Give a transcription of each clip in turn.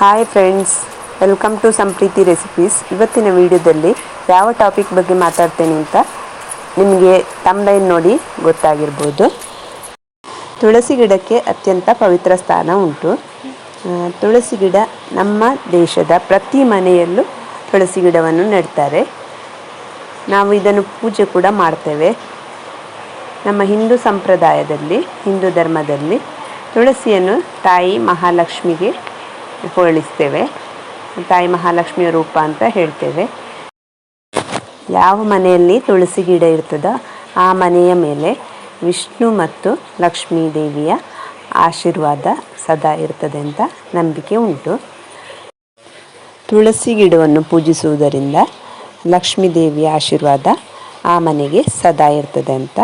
Hi friends welcome to Sampreethi recipes ಇವತ್ತಿನ ವಿಡಿಯೋದಲ್ಲಿ ಯಾವ ಟಾಪಿಕ್ ಬಗ್ಗೆ ಮಾತಾಡ್ತೇನೆ ಅಂತ ನಿಮಗೆ ತಮ್ಲೈನ್ ನೋಡಿ ಗೊತ್ತಾಗಿರ್ಬೋದು. ತುಳಸಿ ಗಿಡಕ್ಕೆ ಅತ್ಯಂತ ಪವಿತ್ರ ಸ್ಥಾನ ಉಂಟು. ತುಳಸಿ ಗಿಡ ನಮ್ಮ ದೇಶದ ಪ್ರತಿ ಮನೆಯಲ್ಲೂ ತುಳಸಿ ಗಿಡವನ್ನು ನೆಡ್ತಾರೆ. ನಾವು ಇದನ್ನು ಪೂಜೆ ಕೂಡ ಮಾಡ್ತೇವೆ. ನಮ್ಮ ಹಿಂದೂ ಸಂಪ್ರದಾಯದಲ್ಲಿ, ಹಿಂದೂ ಧರ್ಮದಲ್ಲಿ ತುಳಸಿಯನ್ನು ತಾಯಿ ಮಹಾಲಕ್ಷ್ಮಿಗೆ ಹೋಲಿಸ್ತೇವೆ ತಾಯಿ ಮಹಾಲಕ್ಷ್ಮಿಯ ರೂಪ ಅಂತ ಹೇಳ್ತೇವೆ. ಯಾವ ಮನೆಯಲ್ಲಿ ತುಳಸಿ ಗಿಡ ಇರ್ತದೋ ಆ ಮನೆಯ ಮೇಲೆ ವಿಷ್ಣು ಮತ್ತು ಲಕ್ಷ್ಮೀ ದೇವಿಯ ಆಶೀರ್ವಾದ ಸದಾ ಇರ್ತದೆ ಅಂತ ನಂಬಿಕೆ ಉಂಟು. ತುಳಸಿ ಗಿಡವನ್ನು ಪೂಜಿಸುವುದರಿಂದ ಲಕ್ಷ್ಮೀ ದೇವಿಯ ಆಶೀರ್ವಾದ ಆ ಮನೆಗೆ ಸದಾ ಇರ್ತದೆ ಅಂತ.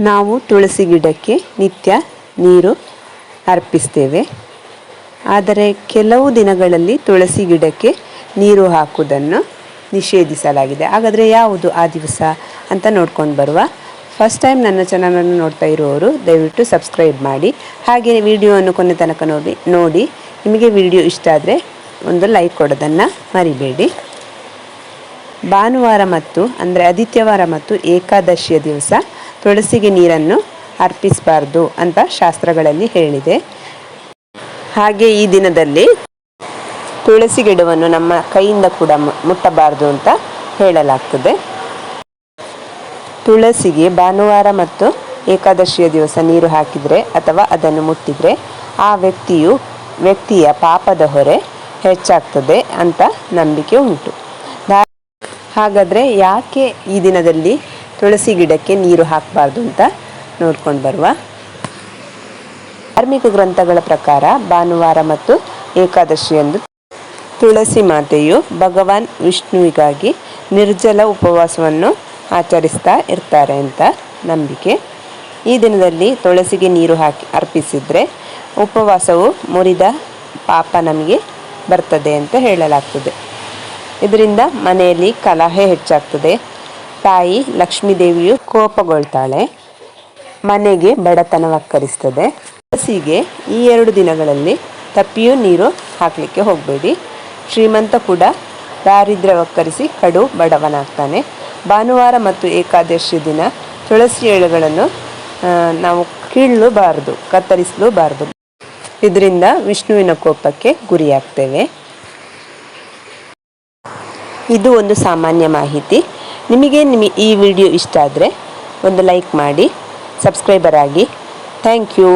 ನಾವು ತುಳಸಿ ಗಿಡಕ್ಕೆ ನಿತ್ಯ ನೀರು ಅರ್ಪಿಸ್ತೇವೆ. ಆದರೆ ಕೆಲವು ದಿನಗಳಲ್ಲಿ ತುಳಸಿ ಗಿಡಕ್ಕೆ ನೀರು ಹಾಕುವುದನ್ನು ನಿಷೇಧಿಸಲಾಗಿದೆ. ಹಾಗಾದರೆ ಯಾವುದು ಆ ದಿವಸ ಅಂತ ನೋಡ್ಕೊಂಡು ಬರುವ ಫಸ್ಟ್ ಟೈಮ್ ನನ್ನ ಚಾನಲನ್ನು ನೋಡ್ತಾ ಇರುವವರು ದಯವಿಟ್ಟು ಸಬ್ಸ್ಕ್ರೈಬ್ ಮಾಡಿ. ಹಾಗೆ ವಿಡಿಯೋವನ್ನು ಕೊನೆ ತನಕ ನೋಡಿ ನೋಡಿ. ನಿಮಗೆ ವಿಡಿಯೋ ಇಷ್ಟ ಆದರೆ ಒಂದು ಲೈಕ್ ಕೊಡೋದನ್ನು ಮರಿಬೇಡಿ. ಭಾನುವಾರ ಮತ್ತು, ಅಂದರೆ ಆದಿತ್ಯವಾರ ಮತ್ತು ಏಕಾದಶಿಯ ದಿವಸ ತುಳಸಿಗೆ ನೀರನ್ನು ಅರ್ಪಿಸಬಾರ್ದು ಅಂತ ಶಾಸ್ತ್ರಗಳಲ್ಲಿ ಹೇಳಿದೆ. ಹಾಗೆ ಈ ದಿನದಲ್ಲಿ ತುಳಸಿ ಗಿಡವನ್ನು ನಮ್ಮ ಕೈಯಿಂದ ಕೂಡ ಮುಟ್ಟಬಾರದು ಅಂತ ಹೇಳಲಾಗ್ತದೆ. ತುಳಸಿಗೆ ಭಾನುವಾರ ಮತ್ತು ಏಕಾದಶಿಯ ದಿವಸ ನೀರು ಹಾಕಿದರೆ ಅಥವಾ ಅದನ್ನು ಮುಟ್ಟಿದರೆ ಆ ವ್ಯಕ್ತಿಯು ವ್ಯಕ್ತಿಯ ಪಾಪದ ಹೊರೆ ಹೆಚ್ಚಾಗ್ತದೆ ಅಂತ ನಂಬಿಕೆ ಉಂಟು. ಹಾಗಾದರೆ ಯಾಕೆ ಈ ದಿನದಲ್ಲಿ ತುಳಸಿ ಗಿಡಕ್ಕೆ ನೀರು ಹಾಕಬಾರ್ದು ಅಂತ ನೋಡ್ಕೊಂಡು ಬರುವ ಧಾರ್ಮಿಕ ಗ್ರಂಥಗಳ ಪ್ರಕಾರ ಭಾನುವಾರ ಮತ್ತು ಏಕಾದಶಿಯಂದು ತುಳಸಿ ಮಾತೆಯು ಭಗವಾನ್ ವಿಷ್ಣುವಿಗಾಗಿ ನಿರ್ಜಲ ಉಪವಾಸವನ್ನು ಆಚರಿಸ್ತಾ ಇರ್ತಾರೆ ಅಂತ ನಂಬಿಕೆ. ಈ ದಿನದಲ್ಲಿ ತುಳಸಿಗೆ ನೀರು ಹಾಕಿ ಅರ್ಪಿಸಿದರೆ ಉಪವಾಸವು ಮುರಿದ ಪಾಪ ನಮಗೆ ಬರ್ತದೆ ಅಂತ ಹೇಳಲಾಗ್ತದೆ. ಇದರಿಂದ ಮನೆಯಲ್ಲಿ ಕಲಹೆ ಹೆಚ್ಚಾಗ್ತದೆ. ತಾಯಿ ಲಕ್ಷ್ಮೀದೇವಿಯು ಕೋಪಗೊಳ್ತಾಳೆ. ಮನೆಗೆ ಬಡತನವಕ್ಕರಿಸ್ತದೆ. ತುಳಸಿಗೆ ಈ ಎರಡು ದಿನಗಳಲ್ಲಿ ತಪ್ಪಿಯೂ ನೀರು ಹಾಕಲಿಕ್ಕೆ ಹೋಗಬೇಡಿ. ಶ್ರೀಮಂತ ಕೂಡ ದಾರಿದ್ರ್ಯವಕ್ಕರಿಸಿ ಕಡು ಬಡವನಾಗ್ತಾನೆ. ಭಾನುವಾರ ಮತ್ತು ಏಕಾದಶಿ ದಿನ ತುಳಸಿ ಎಳೆಗಳನ್ನು ನಾವು ಕೀಳಲೂಬಾರದು, ಕತ್ತರಿಸಲೂಬಾರದು. ಇದರಿಂದ ವಿಷ್ಣುವಿನ ಕೋಪಕ್ಕೆ ಗುರಿಯಾಗ್ತೇವೆ. ಇದು ಒಂದು ಸಾಮಾನ್ಯ ಮಾಹಿತಿ. ನಿಮಗೆ ನಿಮಗೆ ಈ ವಿಡಿಯೋ ಇಷ್ಟ ಆದರೆ ಒಂದು ಲೈಕ್ ಮಾಡಿ. ಸಬ್ಸ್ಕ್ರೈಬರ್ ಆಗಿ ಥ್ಯಾಂಕ್ ಯು